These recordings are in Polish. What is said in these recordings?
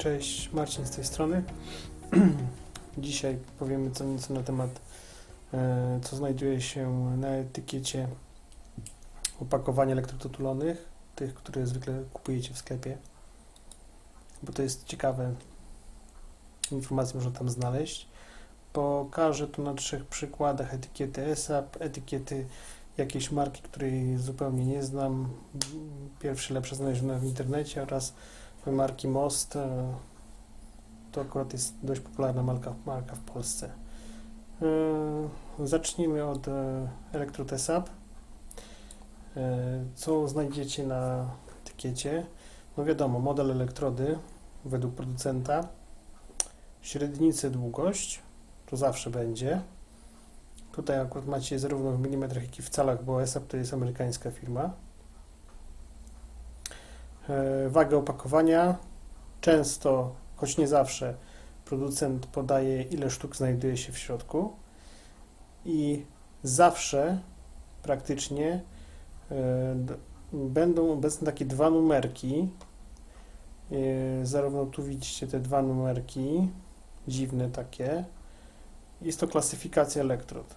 Cześć, Marcin z tej strony. Dzisiaj powiemy co nieco na temat, e, co znajduje się na etykiecie opakowań elektrotulonych, tych, które zwykle kupujecie w sklepie, bo to jest ciekawe, informacje można tam znaleźć. Pokażę tu na trzech przykładach etykiety ESAP, etykiety jakiejś marki, której zupełnie nie znam, pierwsze lepsze znalezione w internecie oraz marki Most. e, To akurat jest dość popularna marka, marka w Polsce. E, Zacznijmy od e, Elektrotesap. E, Co znajdziecie na etykiecie? No wiadomo, model elektrody według producenta, średnicę długość, to zawsze będzie. Tutaj akurat macie zarówno w milimetrach, jak i w calach, bo ESAP to jest amerykańska firma. E, Wagę opakowania. Często, choć nie zawsze, producent podaje, ile sztuk znajduje się w środku. I zawsze, praktycznie, e, będą obecne takie dwa numerki. E, Zarówno tu widzicie te dwa numerki, dziwne takie. Jest to klasyfikacja elektrod.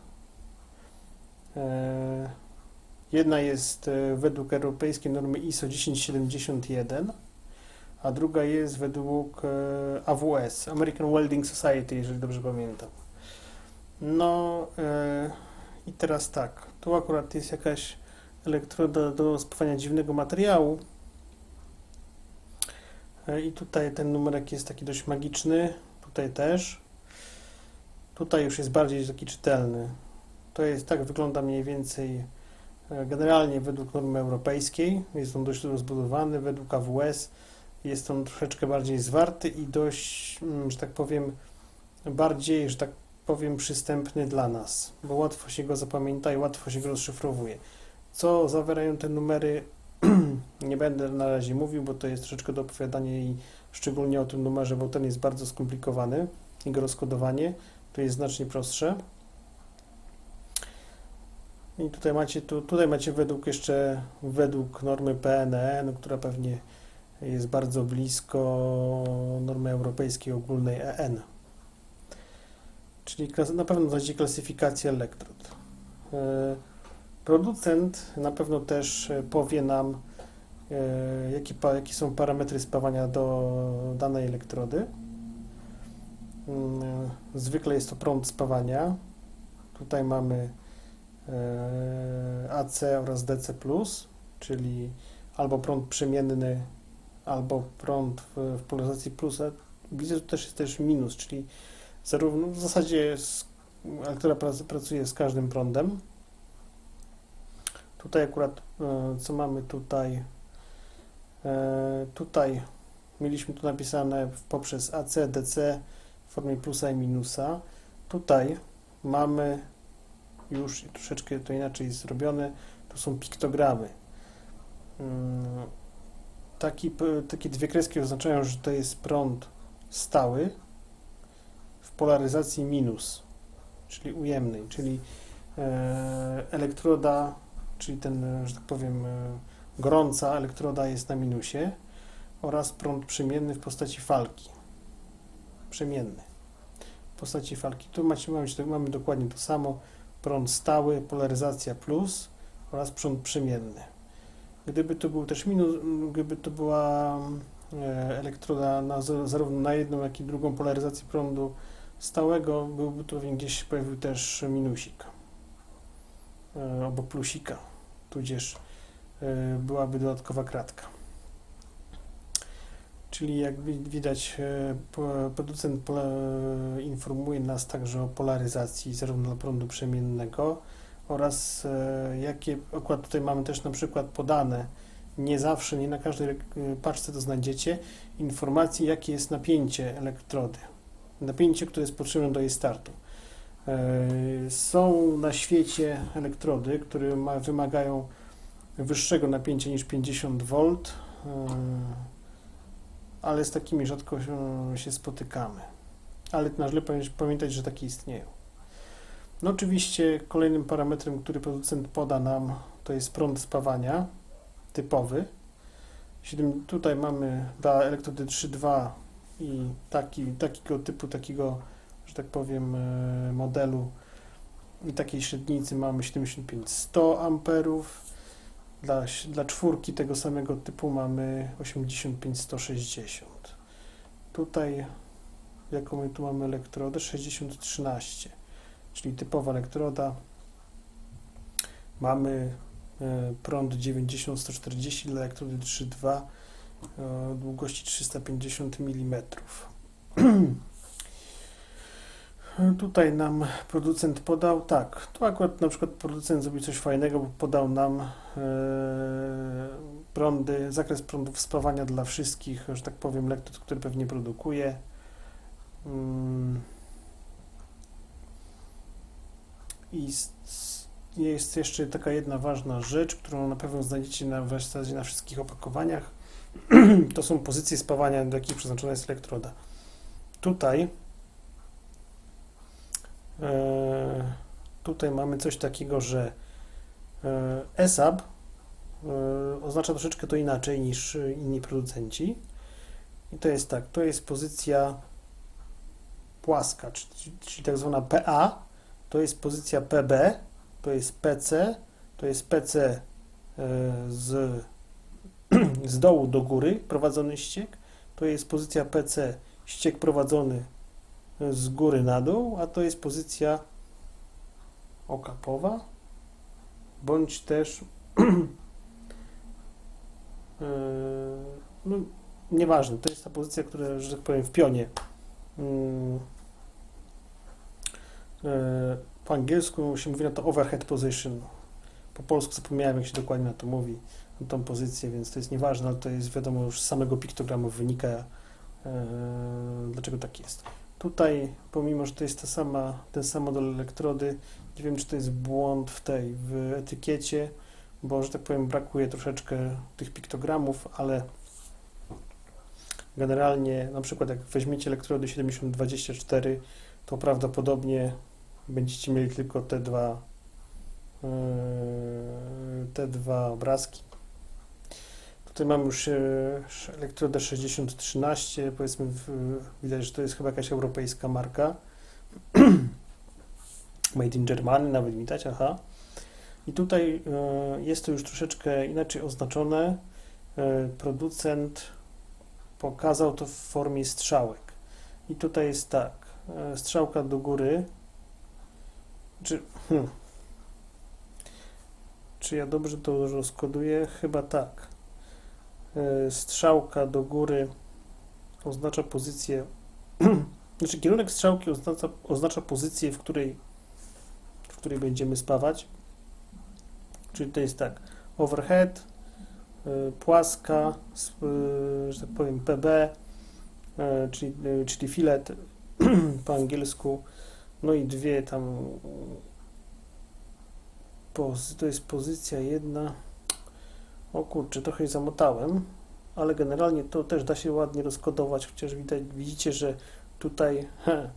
Jedna jest e, według europejskiej normy ISO 1071, a druga jest według e, AWS, American Welding Society, jeżeli dobrze pamiętam. No e, i teraz tak, tu akurat jest jakaś elektroda do spawania dziwnego materiału. I tutaj ten numerek jest taki dość magiczny, tutaj też. Tutaj już jest bardziej taki czytelny. To jest, tak wygląda mniej więcej generalnie według normy europejskiej. Jest on dość rozbudowany, według AWS jest on troszeczkę bardziej zwarty i dość, mm, że tak powiem, bardziej, że tak powiem, przystępny dla nas, bo łatwo się go zapamięta i łatwo się go rozszyfrowuje. Co zawierają te numery, nie będę na razie mówił, bo to jest troszeczkę do opowiadania i szczególnie o tym numerze, bo ten jest bardzo skomplikowany, jego rozkodowanie, to jest znacznie prostsze. I tutaj macie, tu, tutaj macie według jeszcze, według normy PNN, która pewnie jest bardzo blisko normy europejskiej ogólnej EN. Czyli na pewno znajdziecie klasyfikację elektrod. E, Producent na pewno też e, powie nam, e, jaki pa, jakie są parametry spawania do danej elektrody. Mm, Zwykle jest to prąd spawania. Tutaj mamy e, AC oraz DC+, czyli albo prąd przemienny, albo prąd w, w polaryzacji plusa. Widzę, że też jest też minus, czyli zarówno w zasadzie prac- pracuje z każdym prądem. Tutaj akurat, e, co mamy tutaj? E, Tutaj mieliśmy tu napisane poprzez AC, DC w formie plusa i minusa. Tutaj mamy już troszeczkę to inaczej zrobione. Tu są piktogramy. Mm, Taki, takie dwie kreski oznaczają, że to jest prąd stały w polaryzacji minus, czyli ujemnej, czyli e, elektroda, czyli ten, że tak powiem, e, gorąca elektroda jest na minusie oraz prąd przemienny w postaci falki. Przemienny w postaci falki. Tu macie, mamy, mamy dokładnie to samo. Prąd stały, polaryzacja plus oraz prąd przemienny. Gdyby to był też minus, gdyby to była e, elektroda na, za- zarówno na jedną, jak i drugą polaryzację prądu stałego, byłby pewnie gdzieś pojawił też minusik e, obok plusika, tudzież e, byłaby dodatkowa kratka. Czyli jak wi- widać, e, producent informuje nas także o polaryzacji zarówno prądu przemiennego oraz e, jakie, akurat tutaj mamy też na przykład podane, nie zawsze, nie na każdej e, paczce to znajdziecie, informacje jakie jest napięcie elektrody. Napięcie, które jest potrzebne do jej startu. Są na świecie elektrody, które ma, wymagają wyższego napięcia niż 50 V, ale z takimi rzadko się- spotykamy. Ale należy pamię- pamiętać, że takie istnieją. No oczywiście kolejnym parametrem, który producent poda nam, to jest prąd spawania typowy. Tutaj mamy dla elektrody 3.2 i taki, takiego typu, takiego, że tak powiem, e, modelu i takiej średnicy mamy 75-100 amperów. Dla, dla czwórki tego samego typu mamy 85-160. Tutaj, jaką my tu mamy elektrodę? 60-13, czyli typowa elektroda. Mamy e, prąd 90-140 dla elektrody 3.2 o długości 350 mm. Tutaj nam producent podał, tak, tu akurat na przykład producent zrobił coś fajnego, bo podał nam e, prądy, zakres prądów spawania dla wszystkich, że tak powiem, elektrod, które pewnie produkuje. Mm. I jest jeszcze taka jedna ważna rzecz, którą na pewno znajdziecie na, w zasadzie na wszystkich opakowaniach. To są pozycje spawania, do jakich przeznaczona jest elektroda. Tutaj tutaj mamy coś takiego, że e, ESAB e, oznacza troszeczkę to inaczej niż e, inni producenci. I to jest tak, to jest pozycja płaska, czyli, tak zwana PA, to jest pozycja PB, to jest PC, to jest PC e, z, z dołu do góry prowadzony ściek, to jest pozycja PC ściek prowadzony z góry na dół, a to jest pozycja okapowa, bądź też e, no, nieważne, to jest ta pozycja, która, że tak powiem, w pionie mm, e, po angielsku się mówi na to overhead position. Po polsku zapomniałem, jak się dokładnie na to mówi, na tą pozycję, więc to jest nieważne, ale to jest wiadomo już z samego piktogramu wynika, e, dlaczego tak jest. Tutaj, pomimo, że to jest ta sama, ten sam model elektrody, nie wiem, czy to jest błąd w tej, w etykiecie, bo, że tak powiem, brakuje troszeczkę tych piktogramów, ale generalnie, na przykład jak weźmiecie elektrody 7024, to prawdopodobnie będziecie mieli tylko te dwa yy, te dwa obrazki. Tutaj mamy już e, elektrodę 6013, powiedzmy widać, że to jest chyba jakaś europejska marka. Made in Germany, nawet widać, aha. I tutaj e, jest to już troszeczkę inaczej oznaczone. E, Producent pokazał to w formie strzałek. I tutaj jest tak, strzałka do góry, czy, hmm. Czy ja dobrze to rozkoduję? Chyba tak. E, Strzałka do góry oznacza pozycję. Znaczy, kierunek strzałki oznacza, oznacza pozycję, w której, w której będziemy spawać. Czyli to jest tak: overhead, e, płaska, e, że tak powiem, PB, czyli, czyli filet po angielsku. No i dwie tam to jest pozycja jedna. O kurczę, trochę zamotałem, ale generalnie to też da się ładnie rozkodować, chociaż widać, widzicie, że tutaj he,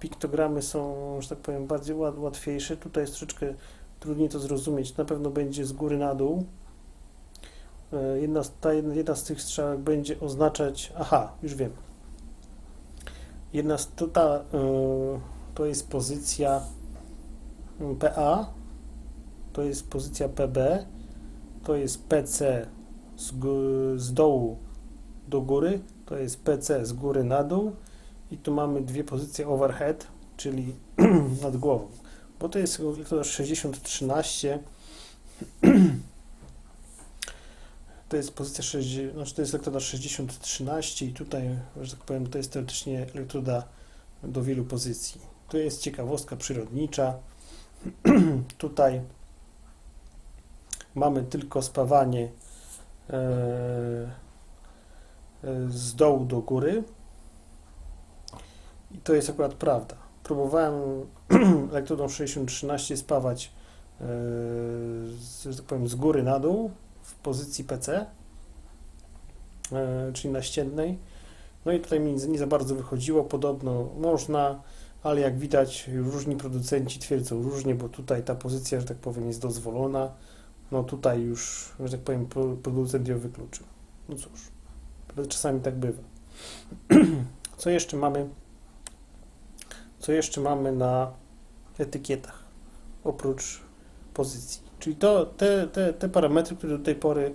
piktogramy są, że tak powiem, bardziej łat, łatwiejsze. Tutaj jest troszeczkę trudniej to zrozumieć. Na pewno będzie z góry na dół. E, Jedna, ta jedna z tych strzałek będzie oznaczać. Aha, już wiem. Jedna z to, ta, e, to jest pozycja mm, PA, to jest pozycja PB, to jest PC z, z dołu do góry, to jest PC z góry na dół i tu mamy dwie pozycje overhead, czyli nad głową. Bo to jest elektroda 6013. To jest pozycja 60, znaczy to jest elektroda 6013 i tutaj, że tak powiem, to jest teoretycznie elektroda do wielu pozycji. Tu jest ciekawostka przyrodnicza. tutaj mamy tylko spawanie e, e, z dołu do góry. I to jest akurat prawda. Próbowałem elektrodą 6013 spawać e, z, tak powiem, z góry na dół w pozycji PC, czyli naściennej. No i tutaj mi nie za bardzo wychodziło. Podobno można, ale jak widać, różni producenci twierdzą różnie, bo tutaj ta pozycja, że tak powiem, jest dozwolona no tutaj już, że tak powiem, pro- producent ją wykluczył. No cóż, czasami tak bywa. Co jeszcze mamy? Co jeszcze mamy na etykietach oprócz pozycji? Czyli to, te, te, te parametry, które do tej pory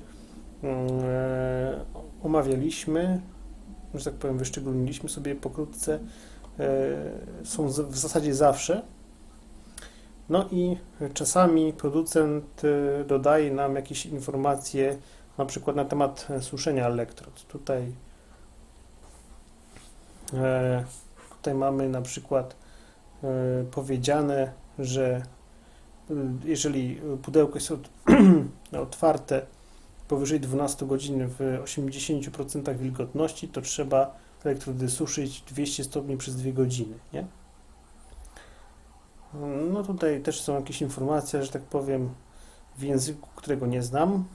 mm, e, omawialiśmy, że tak powiem, wyszczególniliśmy sobie pokrótce, e, są w zasadzie zawsze. No i czasami producent e, dodaje nam jakieś informacje, na przykład na temat suszenia elektrod. Tutaj, e, tutaj mamy na przykład e, powiedziane, że e, jeżeli pudełko jest otwarte powyżej 12 godzin w 80% wilgotności, to trzeba elektrody suszyć 200 stopni przez 2 godziny, nie? No tutaj też są jakieś informacje, że tak powiem, w języku, którego nie znam.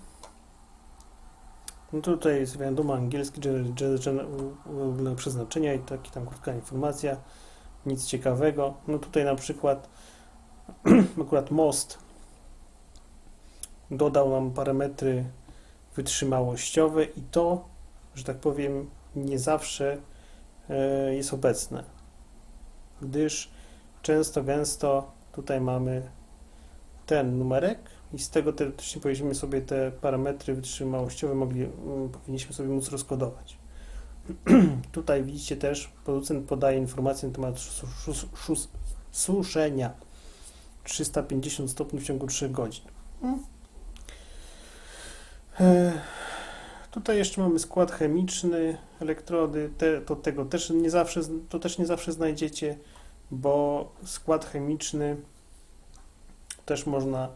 No tutaj jest wiadomo angielski, gen- gen- gen- ogólne przeznaczenia i taki tam krótka informacja, nic ciekawego. No tutaj na przykład akurat most dodał nam parametry wytrzymałościowe i to, że tak powiem, nie zawsze e, jest obecne, gdyż często, gęsto tutaj mamy ten numerek i z tego teoretycznie powinniśmy sobie te parametry wytrzymałościowe mogli, mm, powinniśmy sobie móc rozkodować. tutaj widzicie też, producent podaje informacje na temat sus, sus, sus, suszenia 350 stopni w ciągu 3 godzin. Mm. E, Tutaj jeszcze mamy skład chemiczny, elektrody, te, to tego też nie zawsze, to też nie zawsze znajdziecie, bo skład chemiczny też można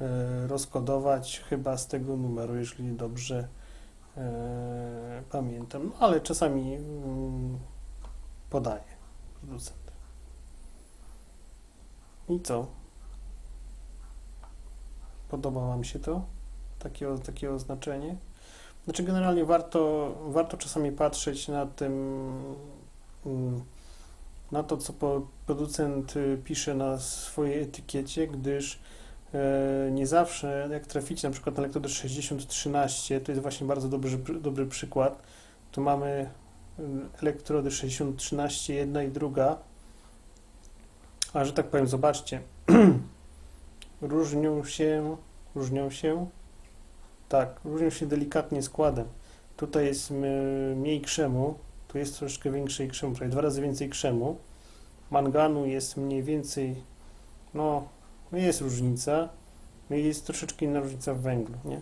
e, rozkodować chyba z tego numeru, jeżeli dobrze e, pamiętam, no, ale czasami mm, podaje producent. I co? Podoba Wam się to? Takie, takie oznaczenie? Znaczy generalnie warto, warto czasami patrzeć na tym, mm, na to, co producent y, pisze na swojej etykiecie, gdyż e, nie zawsze, jak traficie na przykład na elektrodę 6013, to jest właśnie bardzo dobry, dobry przykład, tu mamy y, elektrody 6013, jedna i druga, a że tak powiem, zobaczcie, różnią się, różnią się tak, różnią się delikatnie składem. Tutaj jest m, mniej krzemu, tu jest troszeczkę większej krzemu, prawie dwa razy więcej krzemu. Manganu jest mniej więcej, no, no jest różnica. No jest troszeczkę inna różnica w węglu, nie?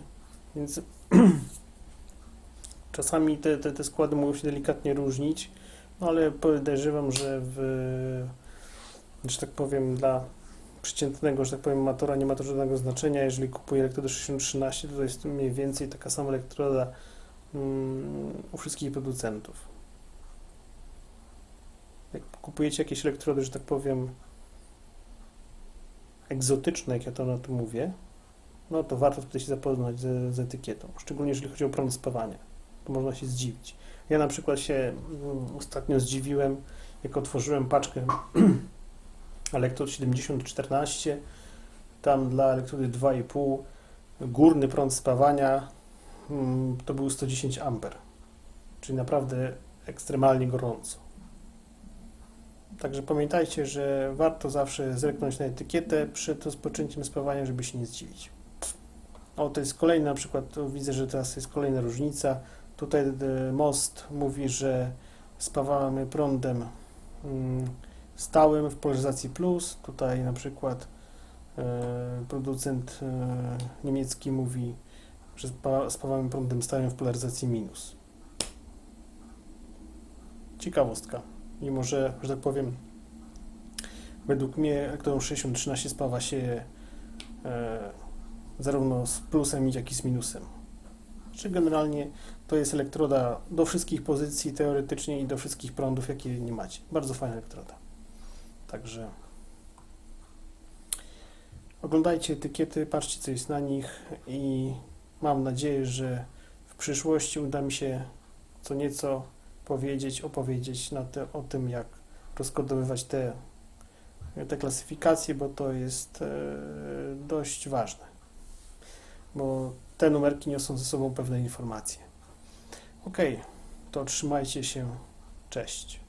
Więc czasami te, te, te składy mogą się delikatnie różnić, no ale podejrzewam, że w, że tak powiem, dla przeciętnego, że tak powiem, matora nie ma to żadnego znaczenia. Jeżeli kupuję elektrodę 6013, to jest mniej więcej taka sama elektroda mm, u wszystkich producentów. Jak kupujecie jakieś elektrody, że tak powiem, egzotyczne, jak ja to na to mówię, no to warto tutaj się zapoznać z, z etykietą, szczególnie jeżeli chodzi o prąd spawania, to można się zdziwić. Ja na przykład się mm, ostatnio zdziwiłem, jak otworzyłem paczkę elektrod 7014, tam dla elektrody 2,5 górny prąd spawania mm, to był 110 A, czyli naprawdę ekstremalnie gorąco. Także pamiętajcie, że warto zawsze zerknąć na etykietę przed rozpoczęciem spawania, żeby się nie zdziwić. O, to jest kolejny na przykład, widzę, że teraz jest kolejna różnica. Tutaj e, most mówi, że spawamy prądem mm, stałym w polaryzacji plus. Tutaj na przykład e, producent e, niemiecki mówi, że spa, spawamy prądem stałym w polaryzacji minus. Ciekawostka. Mimo, że, że tak powiem, według mnie elektrodą 6013 spawa się e, zarówno z plusem, jak i z minusem. Czy generalnie to jest elektroda do wszystkich pozycji teoretycznie i do wszystkich prądów, jakie nie macie. Bardzo fajna elektroda. Także oglądajcie etykiety, patrzcie co jest na nich i mam nadzieję, że w przyszłości uda mi się co nieco powiedzieć, opowiedzieć na te, o tym, jak rozkodowywać te, te klasyfikacje, bo to jest e, dość ważne, bo te numerki niosą ze sobą pewne informacje. Ok, to trzymajcie się, cześć.